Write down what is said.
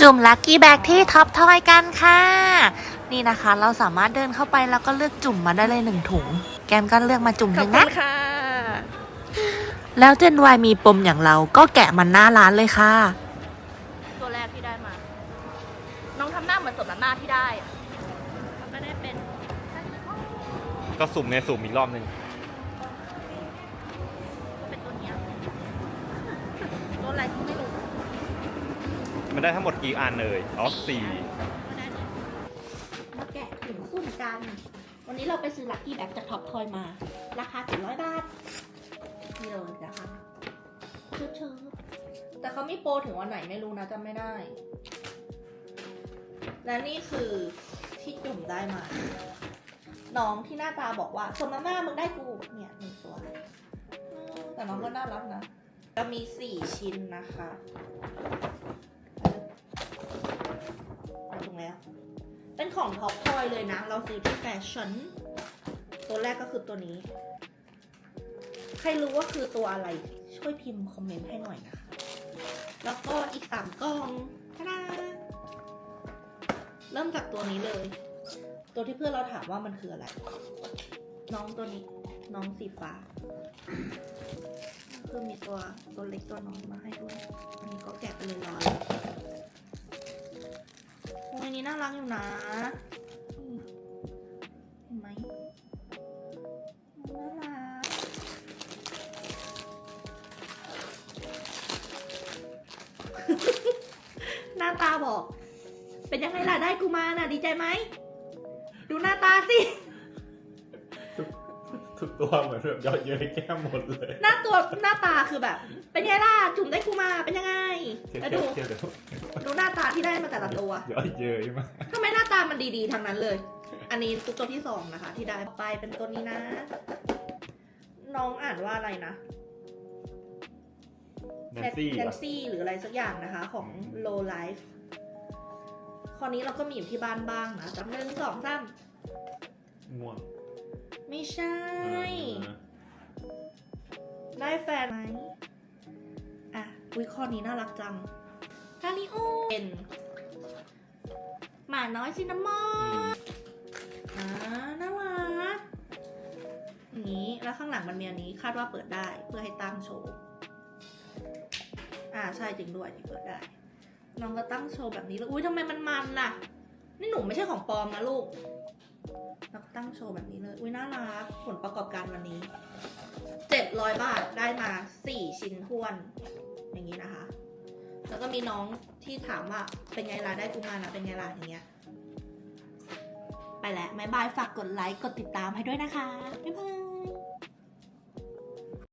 จุ่มลัคกี้แบ็กที่ท็อปทอยกันค่ะ นี่นะคะ เราสามารถเดินเข้าไปแล้วก็เลือกจุ่มมาได้เลยหนึ่งถุง แกมก็เลือกมาจุ่มหขอบนึ่งคุนะณค่ะแล้วเจนวายมีปมอย่างเราก็แกะมันหน้าร้านเลยค่ะ ตัวแรกที่ได้มา น้องทำหน้าเหมือนสมน้ำหน้าที่ได้อะมันก็ได้เป็น ก็สุ่มในสุ่มอีกรอบหนึ่ง มันได้ทั้งหมดกี่อันเลยอ๋อสี่มาแกะถุงสุ่มกัน วันนี้เราไปซื้อลัคกี้แบ็กจากท็อปทอยมา ราคา700บาทนี่เลยนะคะชุดเชิ้ตแต่เขามีโปรถึงวันไหนไม่รู้นะจำไม่ได้ และนี่คือที่จุ่มได้มา น้องที่หน้าตาบอกว่าสมน้ำหน้ามึงได้กูเนี่ยหนึ่งตัว แต่น้องก็น่ารักนะ จะมีสี่ชิ้นนะคะ ของท็อปทอยเลยนะ เราซื้อที่แฟชั่น ตัวแรกก็คือตัวนี้ ใครรู้ว่าคือตัวอะไร ช่วยพิมพ์คอมเมนต์ให้หน่อยนะคะ แล้วก็อีกสามกล่องทาเริ่มจากตัวนี้เลย ตัวที่เพื่อนเราถามว่ามันคืออะไร น้องตัวนี้ น้องสีฟ้าคือมีตัวตัวเล็กตัวน้องมาให้ด้วย อันนี้ก็แกะไปเลย ร้อยโอ้ยอันนี้น่ารักอยู่นะเห็นไหมน่ารักหน้าตาบอก เป็นยังไงล่ะได้กูมาน่ะดีใจไหม ดูหน้าตาสิ ทุกตัวเหมือนแบบเยอะเย้ยแก้มหมดเลยหน้าตัวหน้าตาคือแบบ เป็นไงล่ะจุ่มได้กูมาเป็นยังไงเทียบแล้วเทีดูยบเทียบเดี๋ยวดูหน้าตาที่ได้มาแต่ละตัวเยอะเย้ยมากทำไมหน้าตามันดีๆทั้งนั้นเลย อันนี้คือตัวที่สองนะคะ ที่ได้ไปเป็นตัวนี้นะ น้องอ่านว่าอะไรนะ แนนซี่แนเหรนอซี่หรืออะไรสักอย่างนะคะ ของ low life คราวนี้เราก็มีอยู่ที่บ้านบ้างนะจำหนึ่งสองสามง่วง ไม่ใช่เออได้แฟนไหมอะอุ้ยข้อนี้น่ารักจังคาริโอเป็นหมาน้อยซินนามอนอ่าน่ารักอย่างนี้แล้วข้างหลังมันมีอันนี้คาดว่าเปิดได้เพื่อให้ตั้งโชว์ อ่าใช่จริงด้วยนี่เปิดได้น้องก็ตั้งโชว์แบบนี้แล้วอุ้ยทำไมมันมันล่ะ นี่หนูไม่ใช่ของปลอมนะลูกแล้วก็ตั้งโชว์แบบนี้เลย อุ้ยน่ารัก ผลประกอบการวันนี้เจ็ดร้อยบาทได้มาสี่ชิ้นท้วน อย่างนี้นะคะ แล้วก็มีน้องที่ถามว่า เป็นไงล่ะได้กูมานะเป็นไงล่ะอย่างเงี้ย ไปแล้วบายบาย ฝากกดไลค์ กดติดตามให้ด้วยนะคะ บ๊ายบาย